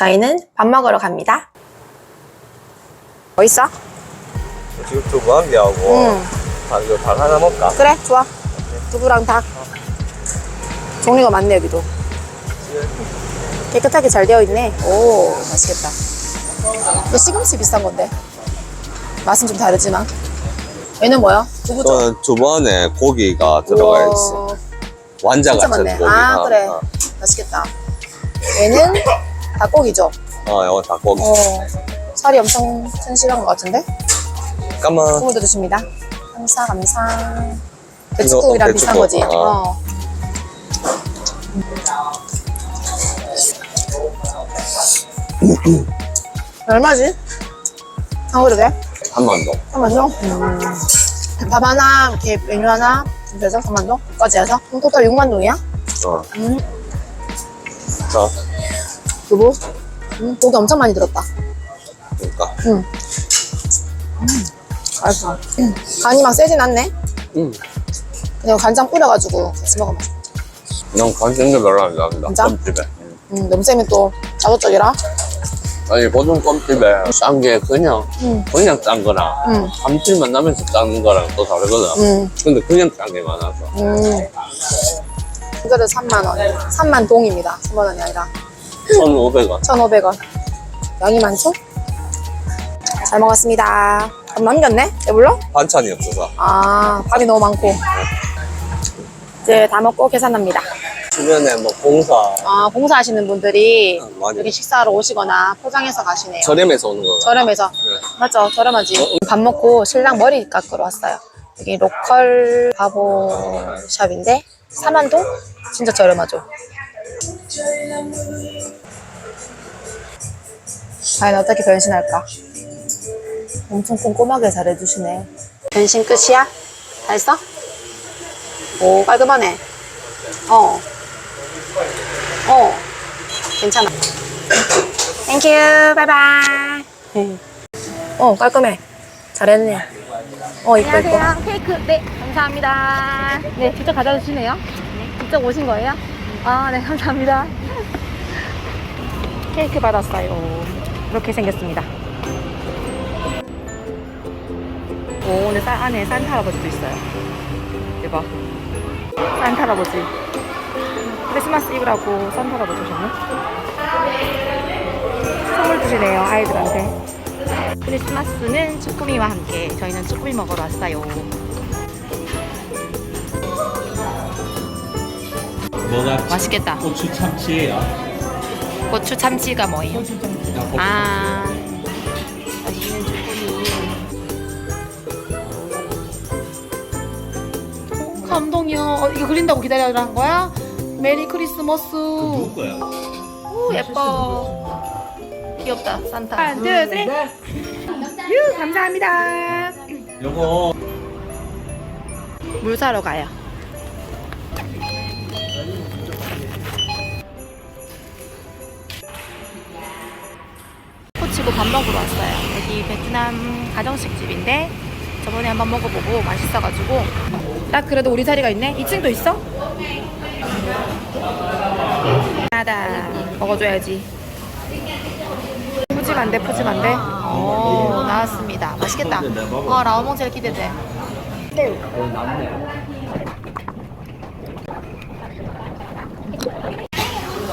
저희는 밥 먹으러 갑니다. 뭐 있어? 지금 두부 한 개하고 응. 닭, 이거 닭 하나 먹까? 그래, 좋아. 두부랑 닭. 종류가 많네, 여기도. 깨끗하게 잘 되어 있네. 오, 맛있겠다. 이거 시금치 비슷한 건데. 맛은 좀 다르지만. 얘는 뭐야? 두부죠? 저는 두부 안에 고기가 들어가 있어. 우와, 완자 진짜 같은 많네. 고기가. 아, 그래. 어, 맛있겠다. 얘는 닭고기죠? 어 이거 닭고기. 어, 살이 엄청 튼실한 것 같은데? 잠깐만. 국물도 드십니다. 감사, 감사. 배추국이랑 이거 비슷한 거지? 어. 어. 얼마지? 아? 한번 더. 3만 동? 음. 밥 하나, 이렇게 메뉴 하나, 그래서 3만 동? 까지 해서? 그럼 토탈 6만 동이야? 어. 음, 자, 두부? 음, 고기 엄청 많이 들었다. 그러니까. 음. 음, 맛있어. 음. 간이 막 세진 않네? 음. 그냥 간장 뿌려가지고 같이 먹으면. 난 관심도 별로 안. 진짜? 껌집에. 음, 세면 또 자극적이라. 아니 보통 껌집에 싼 게 그냥 음, 그냥 짠 거랑 음, 감칠맛 나면서 짠 거랑 또 다르거든. 음, 근데 그냥 짠게 많아서. 음. 이거를 3만 원. 3만 동입니다. 3만 원이 아니라. 1,500원. 1,500원. 양이 많죠? 잘 먹었습니다. 밥 남겼네? 배불러? 반찬이 없어서. 아, 밥이 너무 많고. 이제 다 먹고 계산합니다. 주변에 뭐 공사 아, 봉사하시는 분들이 많이 여기 식사하러 오시거나 포장해서 가시네요. 저렴해서 오는 거. 저렴해서. 네. 맞죠? 저렴하지. 밥 먹고 신랑 머리 깎으러 왔어요. 여기 로컬 바보 샵인데 4만동? 진짜 저렴하죠. 과연 어떻게 변신할까? 엄청 꼼꼼하게 잘 해주시네. 변신 끝이야? 다 했어? 오, 깔끔하네. 어. 어. 괜찮아. 땡큐, 바이바이. 어, 깔끔해. 잘했네. 어, 이뻐, 이뻐. 안녕하세요. 케이크. 네, 감사합니다. 네, 직접 가져다 주시네요. 직접 오신 거예요? 아, 네, 감사합니다. 케이크 받았어요. 이렇게 생겼습니다. 오, 오늘 산, 안에 산타 할아버지도 있어요. 대박. 산타 할아버지. 크리스마스 이브라고 산타 할아버지 오셨네. 선물 주시네요, 아이들한테. 크리스마스는 쭈꾸미와 함께 저희는 쭈꾸미 먹으러 왔어요. 뭐가 맛있겠다. 고추 참치예요. 고추 참치가 뭐예요? 고추 참치가 아, 맛있는 쭈꾸미. 오, 감동이요. 어, 이거 그린다고 기다려란 거야? 메리 크리스마스. 누구 거야? 오, 예뻐. 귀엽다, 산타. 하나, 둘, 셋. 유, 감사합니다. 요거 물 사러 가요. 코치고 밥 먹으러 왔어요. 여기 베트남 가정식 집인데 저번에 한번 먹어보고 맛있어가지고 딱 그래도 우리 자리가 있네. 2층도 있어? 하다 먹어줘야지. 푸짐한데 푸짐한데. 오 나왔습니다. 맛있겠다. 어 라오몽 제일 기대돼.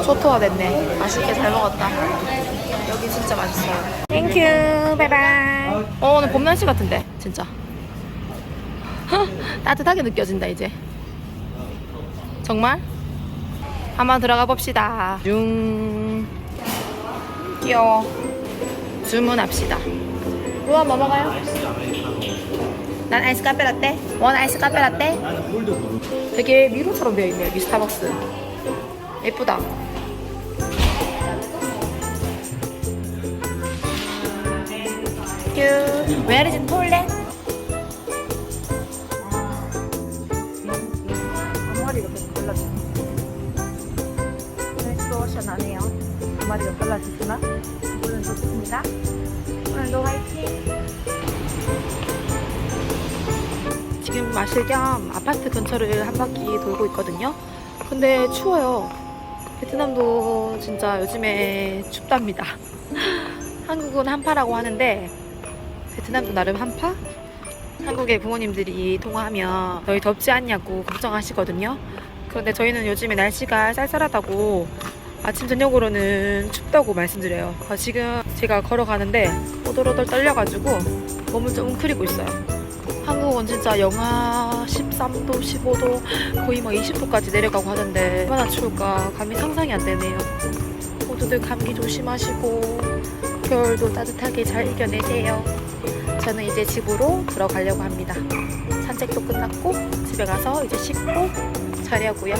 초토화 됐네. 맛있게 잘 먹었다. 여기 진짜 맛있어요. 땡큐, 바이바이. 어, 오늘 봄 날씨 같은데, 진짜. 따뜻하게 느껴진다, 이제. 정말? 한번 들어가 봅시다. 중. 귀여워. 주문합시다. 루아 뭐 먹어요? 난 아이스 카페 라떼. 원 아이스 카페 라떼. 되게 미로처럼 되어 있네요, 여기 스타벅스. 예쁘다. 큐. Where is it, Poland? 앞머리가 계속 달라지지만 오늘은 좋습니다. 오늘도 화이팅! 지금 마실 겸 아파트 근처를 한 바퀴 돌고 있거든요. 근데 추워요. 베트남도 진짜 요즘에 춥답니다. 한국은 한파라고 하는데 베트남도 나름 한파? 한국의 부모님들이 통화하면 너희 덥지 않냐고 걱정하시거든요. 그런데 저희는 요즘에 날씨가 쌀쌀하다고 아침 저녁으로는 춥다고 말씀드려요. 아, 지금 제가 걸어가는데 오돌오돌 떨려가지고 몸을 좀 웅크리고 있어요. 한국은 진짜 영하 13도, 15도, 거의 뭐 20도까지 내려가고 하는데 얼마나 추울까 감이 상상이 안 되네요. 모두들 감기 조심하시고 겨울도 따뜻하게 잘 이겨내세요. 저는 이제 집으로 들어가려고 합니다. 산책도 끝났고 집에 가서 이제 씻고 자려고요.